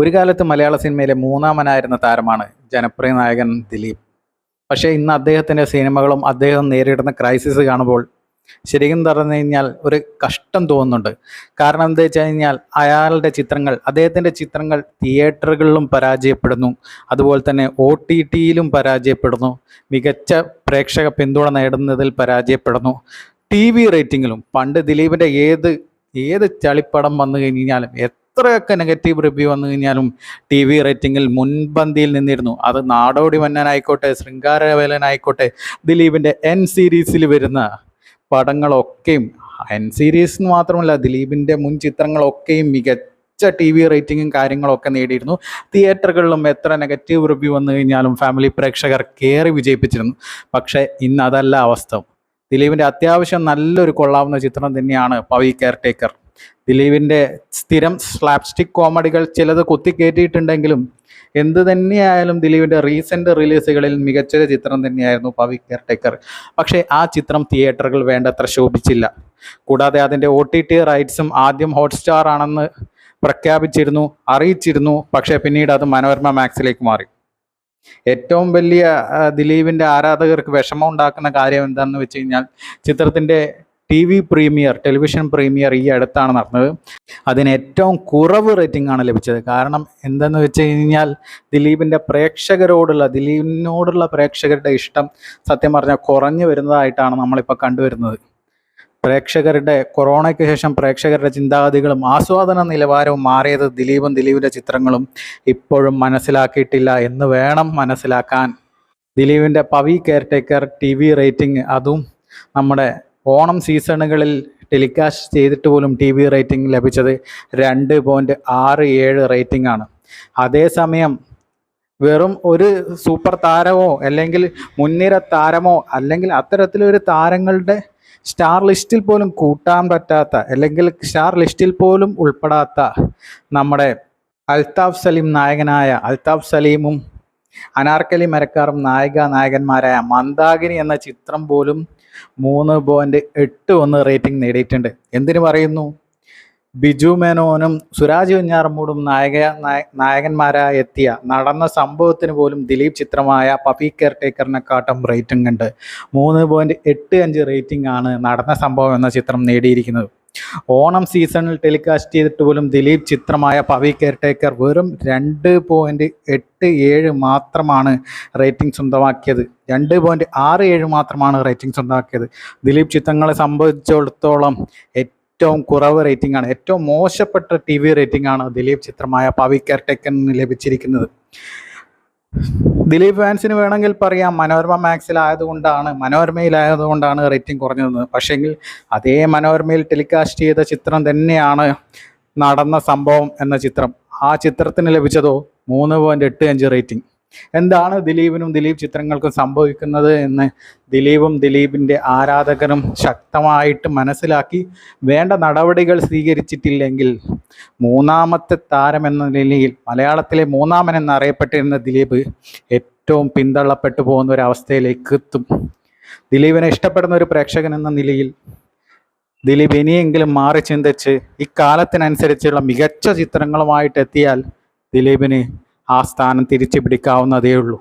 ഒരു കാലത്ത് മലയാള സിനിമയിലെ മൂന്നാമനായിരുന്ന താരമാണ് ജനപ്രിയ നായകൻ ദിലീപ്. പക്ഷേ ഇന്ന് അദ്ദേഹത്തിന്റെ സിനിമകളും അദ്ദേഹം നേരിടുന്ന ക്രൈസിസ് കാണുമ്പോൾ ശരിക്കും പറഞ്ഞു കഴിഞ്ഞാൽ ഒരു കഷ്ടം തോന്നുന്നുണ്ട്. കാരണം എന്താ വെച്ച് കഴിഞ്ഞാൽ അയാളുടെ ചിത്രങ്ങൾ അദ്ദേഹത്തിന്റെ ചിത്രങ്ങൾ തിയേറ്ററുകളിലും പരാജയപ്പെടുന്നു. അതുപോലെ തന്നെ ഒ ടി ടിയിലും പരാജയപ്പെടുന്നു. മികച്ച പ്രേക്ഷക പിന്തുണ നേടുന്നതിൽ പരാജയപ്പെടുന്നു. ടി വി റേറ്റിങ്ങിലും പണ്ട് ദിലീപിന്റെ ഏത് ഏത് ചളിപ്പടം വന്നു കഴിഞ്ഞാലും എത്രയൊക്കെ നെഗറ്റീവ് റിവ്യൂ വന്നു കഴിഞ്ഞാലും ടി വി റേറ്റിംഗിൽ മുൻപന്തിയിൽ നിന്നിരുന്നു. അത് നാടോടി മന്നനായിക്കോട്ടെ ശൃംഗാരവേലനായിക്കോട്ടെ ദിലീപിന്റെ എൻ സീരീസിൽ വരുന്ന പടങ്ങളൊക്കെയും എൻ സീരീസ് എന്ന് മാത്രമല്ല ദിലീപിന്റെ മുൻ ചിത്രങ്ങളൊക്കെയും മികച്ച ടി വി റേറ്റിങ്ങും കാര്യങ്ങളൊക്കെ നേടിയിരുന്നു. തിയേറ്ററുകളിലും എത്ര നെഗറ്റീവ് റിവ്യൂ വന്നു കഴിഞ്ഞാലും ഫാമിലി പ്രേക്ഷകർ കയറി വിജയിപ്പിച്ചിരുന്നു. പക്ഷേ ഇന്ന് അതല്ല അവസ്ഥ. ദിലീപിന്റെ അത്യാവശ്യം നല്ലൊരു കൊള്ളാവുന്ന ചിത്രം തന്നെയാണ് പവി കെയർ ടേക്കർ ദിലീപിന്റെ സ്ഥിരം സ്ലാപ്സ്റ്റിക് കോമഡികൾ ചിലത് കുത്തിക്കയറ്റിയിട്ടുണ്ടെങ്കിലും എന്ത് തന്നെയായാലും ദിലീപിന്റെ റീസെന്റ് റിലീസുകളിൽ മികച്ചൊരു ചിത്രം തന്നെയായിരുന്നു പവി കെയർ ടേക്കർ പക്ഷേ ആ ചിത്രം തിയേറ്ററുകൾ വേണ്ടത്ര ശോഭിച്ചില്ല. കൂടാതെ അതിന്റെ ഒ ടി ടി റൈറ്റ്സും ആദ്യം ഹോട്ട്സ്റ്റാർ ആണെന്ന് പ്രഖ്യാപിച്ചിരുന്നു അറിയിച്ചിരുന്നു പക്ഷേ പിന്നീട് അത് മനോരമ മാക്സിലേക്ക് മാറി. ഏറ്റവും വലിയ ദിലീപിന്റെ ആരാധകർക്ക് വിഷമം ഉണ്ടാക്കുന്ന കാര്യം എന്താണെന്ന് വെച്ച് കഴിഞ്ഞാൽ ചിത്രത്തിന്റെ T V premiere television premiere ഈ അടുത്താണ് നടന്നത്. അതിന് ഏറ്റവും കുറവ് റേറ്റിംഗ് ആണ് ലഭിച്ചത്. കാരണം എന്തെന്ന് വെച്ച് കഴിഞ്ഞാൽ ദിലീപിന്റെ പ്രേക്ഷകരോടുള്ള ദിലീപിനോടുള്ള പ്രേക്ഷകരുടെ ഇഷ്ടം സത്യം പറഞ്ഞാൽ കുറഞ്ഞു വരുന്നതായിട്ടാണ് നമ്മളിപ്പോൾ കണ്ടുവരുന്നത്. പ്രേക്ഷകരുടെ കൊറോണയ്ക്ക് ശേഷം പ്രേക്ഷകരുടെ ചിന്താഗതികളും ആസ്വാദന നിലവാരവും മാറിയത് ദിലീപും ദിലീപിന്റെ ചിത്രങ്ങളും ഇപ്പോഴും മനസ്സിലാക്കിയിട്ടില്ല എന്ന് വേണം മനസ്സിലാക്കാൻ. ദിലീപിന്റെ Pavi caretaker T V rating അതും നമ്മുടെ ഓണം സീസണുകളിൽ ടെലികാസ്റ്റ് ചെയ്തിട്ട് പോലും ടി വി റേറ്റിംഗ് ലഭിച്ചത് രണ്ട് പോയിന്റ് ആറ് ഏഴ് റേറ്റിംഗ് ആണ്. അതേസമയം വെറും ഒരു സൂപ്പർ താരമോ അല്ലെങ്കിൽ മുൻനിര താരമോ അല്ലെങ്കിൽ അത്തരത്തിലൊരു താരങ്ങളുടെ സ്റ്റാർ ലിസ്റ്റിൽ പോലും കൂട്ടാൻ പറ്റാത്ത അല്ലെങ്കിൽ സ്റ്റാർ ലിസ്റ്റിൽ പോലും ഉൾപ്പെടാത്ത നമ്മുടെ അൽതാഫ് സലീം നായകനായ അൽതാഫ് സലീമും അനാർക്കലി മരക്കാറും നായിക നായകന്മാരായ മന്ദാകിനി എന്ന ചിത്രം പോലും മൂന്ന് പോയിന്റ് എട്ട് ഒന്ന് റേറ്റിംഗ് നേടിയിട്ടുണ്ട്. എന്തിനു പറയുന്നു? ബിജു മേനോനും സുരാജ് വെഞ്ഞാറമ്മൂടും നായക നായ- നായകന്മാരായി എത്തിയ നടന്ന സംഭവത്തിന് പോലും ദിലീപ് ചിത്രമായ പപ്പി കെയർ ടേക്കറിനെക്കാട്ടും റേറ്റിംഗ് ഉണ്ട് മൂന്ന് പോയിന്റ് എട്ട് അഞ്ച് റേറ്റിംഗ് ആണ് നടന്ന സംഭവം എന്ന ചിത്രം നേടിയിരിക്കുന്നത്. ഓണം സീസണിൽ ടെലികാസ്റ്റ് ചെയ്തിട്ട് പോലും ദിലീപ് ചിത്രമായ പവി കെയർടേക്കർ വെറും രണ്ട് പോയിന്റ് എട്ട് ഏഴ് മാത്രമാണ് റേറ്റിംഗ് സ്വന്തമാക്കിയത്. രണ്ട് പോയിന്റ് ആറ് ഏഴ് മാത്രമാണ് റേറ്റിംഗ് സ്വന്തമാക്കിയത്. ദിലീപ് ചിത്രങ്ങളെ സംബന്ധിച്ചിടത്തോളം ഏറ്റവും കുറവ് റേറ്റിംഗ് ആണ്. ഏറ്റവും മോശപ്പെട്ട ടി വി റേറ്റിംഗ് ആണ് ദിലീപ് ചിത്രമായ പവി കെയർടേക്കറിന് ലഭിച്ചിരിക്കുന്നത്. ദിലീപ് ഫാൻസിന് വേണമെങ്കിൽ പറയാം. മനോരമ മാക്സിലായതുകൊണ്ടാണ് മനോരമയിലായതുകൊണ്ടാണ് റേറ്റിംഗ് കുറഞ്ഞത് പക്ഷേങ്കിൽ അതേ മനോരമയിൽ ടെലികാസ്റ്റ് ചെയ്ത ചിത്രം തന്നെയാണ് നടന്ന സംഭവം എന്ന ചിത്രം. ആ ചിത്രത്തിന് ലഭിച്ചതോ? മൂന്ന് പോയിന്റ് എട്ട് അഞ്ച് റേറ്റിംഗ്. എന്താണ് ദിലീപിനും ദിലീപ് ചിത്രങ്ങൾക്കും സംഭവിക്കുന്നത് എന്ന് ദിലീപും ദിലീപിന്റെ ആരാധകരും ശക്തമായിട്ട് മനസ്സിലാക്കി വേണ്ട നടപടികൾ സ്വീകരിച്ചിട്ടില്ലെങ്കിൽ മൂന്നാമത്തെ താരം എന്ന നിലയിൽ മലയാളത്തിലെ മൂന്നാമൻ എന്നറിയപ്പെട്ടിരുന്ന ദിലീപ് ഏറ്റവും പിന്തള്ളപ്പെട്ടു പോകുന്ന ഒരു അവസ്ഥയിലേക്ക് എത്തും. ദിലീപിനെ ഇഷ്ടപ്പെടുന്ന ഒരു പ്രേക്ഷകൻ എന്ന നിലയിൽ ദിലീപ് ഇനിയെങ്കിലും മാറി ചിന്തിച്ച് ഇക്കാലത്തിനനുസരിച്ചുള്ള മികച്ച ചിത്രങ്ങളുമായിട്ട് എത്തിയാൽ ദിലീപിന് ആ സ്ഥാനം തിരിച്ചു പിടിക്കാവുന്നതേ ഉള്ളൂ